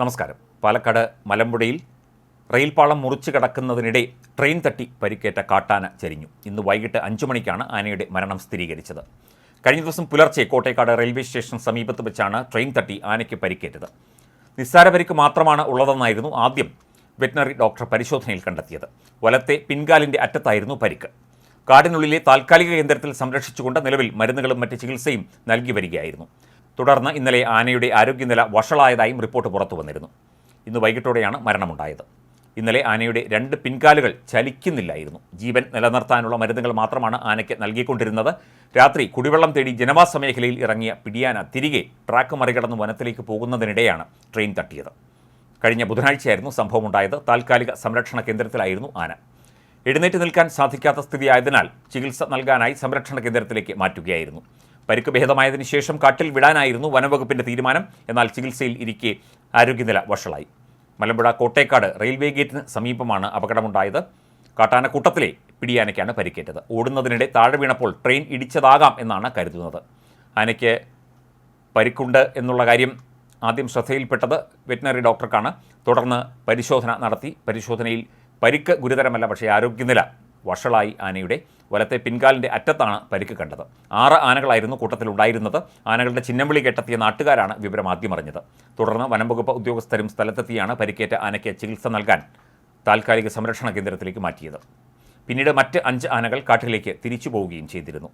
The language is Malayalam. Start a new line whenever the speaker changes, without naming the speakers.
നമസ്കാരം. പാലക്കാട് മലമ്പുഴയിൽ റെയിൽപാളം മുറിച്ചു കടക്കുന്നതിനിടെ ട്രെയിൻ തട്ടി പരിക്കേറ്റ കാട്ടാന ചരിഞ്ഞു. ഇന്ന് വൈകിട്ട് അഞ്ചു മണിക്കാണ് ആനയുടെ മരണം സ്ഥിരീകരിച്ചത്. കഴിഞ്ഞ ദിവസം പുലർച്ചെ കോട്ടേക്കാട് റെയിൽവേ സ്റ്റേഷൻ സമീപത്ത് വെച്ചാണ് ട്രെയിൻ തട്ടി ആനയ്ക്ക് പരിക്കേറ്റത്. നിസ്സാര പരിക്ക് മാത്രമാണ് ഉള്ളതെന്നായിരുന്നു ആദ്യം വെറ്റിനറി ഡോക്ടർ പരിശോധനയിൽ കണ്ടെത്തിയത്. വലത്തെ പിൻകാലിന്റെ അറ്റത്തായിരുന്നു പരിക്ക്. കാടിനുള്ളിലെ താൽക്കാലിക കേന്ദ്രത്തിൽ സംരക്ഷിച്ചുകൊണ്ട് നിലവിൽ മരുന്നുകളും മറ്റ് ചികിത്സയും നൽകി വരികയായിരുന്നു. തുടർന്ന് ഇന്നലെ ആനയുടെ ആരോഗ്യനില വഷളായതായും റിപ്പോർട്ട് പുറത്തു വന്നിരുന്നു. ഇന്ന് വൈകിട്ടോടെയാണ് മരണമുണ്ടായത്. ഇന്നലെ ആനയുടെ രണ്ട് പിൻകാലുകൾ ചലിക്കുന്നില്ലായിരുന്നു. ജീവൻ നിലനിർത്താനുള്ള മരുന്നുകൾ മാത്രമാണ് ആനയ്ക്ക് നൽകിക്കൊണ്ടിരുന്നത്. രാത്രി കുടിവെള്ളം തേടി ജനവാസ മേഖലയിൽ ഇറങ്ങിയ പിടിയാന തിരികെ ട്രാക്ക് മറികടന്ന് വനത്തിലേക്ക് പോകുന്നതിനിടെയാണ് ട്രെയിൻ തട്ടിയത്. കഴിഞ്ഞ ബുധനാഴ്ചയായിരുന്നു സംഭവമുണ്ടായത്. താൽക്കാലിക സംരക്ഷണ കേന്ദ്രത്തിലായിരുന്നു ആന. എഴുന്നേറ്റ് നിൽക്കാൻ സാധിക്കാത്ത സ്ഥിതിയായതിനാൽ ചികിത്സ നൽകാനായി സംരക്ഷണ കേന്ദ്രത്തിലേക്ക് മാറ്റുകയായിരുന്നു. പരിക്ക് ഭേദമായതിനു ശേഷം കാട്ടിൽ വിടാനായിരുന്നു വനംവകുപ്പിന്റെ തീരുമാനം. എന്നാൽ ചികിത്സയിൽ ഇരിക്കെ ആരോഗ്യനില വഷളായി. മലമ്പുഴ കോട്ടേക്കാട് റെയിൽവേ ഗേറ്റിന് സമീപമാണ് അപകടമുണ്ടായത്. കാട്ടാനക്കൂട്ടത്തിലെ പിടിയാനയ്ക്കാണ് പരിക്കേറ്റത്. ഓടുന്നതിനിടെ താഴെ വീണപ്പോൾ ട്രെയിൻ ഇടിച്ചതാകാം എന്നാണ് കരുതുന്നത്. ആനയ്ക്ക് പരിക്കുണ്ട് എന്നുള്ള കാര്യം ആദ്യം ശ്രദ്ധയിൽപ്പെട്ടത് വെറ്റിനറി ഡോക്ടർക്കാണ്. തുടർന്ന് പരിശോധന നടത്തി. പരിശോധനയിൽ പരിക്ക് ഗുരുതരമല്ല പക്ഷേ ആരോഗ്യനില വഷളായി ആനയുടെ വലത്തെ പിൻകാലിന്റെ അറ്റത്താണ് പരിക്ക് കണ്ടത്. ആറ് ആനകളായിരുന്നു കൂട്ടത്തിലുണ്ടായിരുന്നത്. ആനകളുടെ ചിഹ്നം വിളി കേട്ടെത്തിയ നാട്ടുകാരാണ് വിവരം ആദ്യം അറിഞ്ഞത്. തുടർന്ന് വനംവകുപ്പ് ഉദ്യോഗസ്ഥരും സ്ഥലത്തെത്തിയാണ് പരിക്കേറ്റ ആനയ്ക്ക് ചികിത്സ നൽകാൻ താൽക്കാലിക സംരക്ഷണ കേന്ദ്രത്തിലേക്ക് മാറ്റിയത്. പിന്നീട് മറ്റ് അഞ്ച് ആനകൾ കാട്ടിലേക്ക് തിരിച്ചു പോവുകയും ചെയ്തിരുന്നു.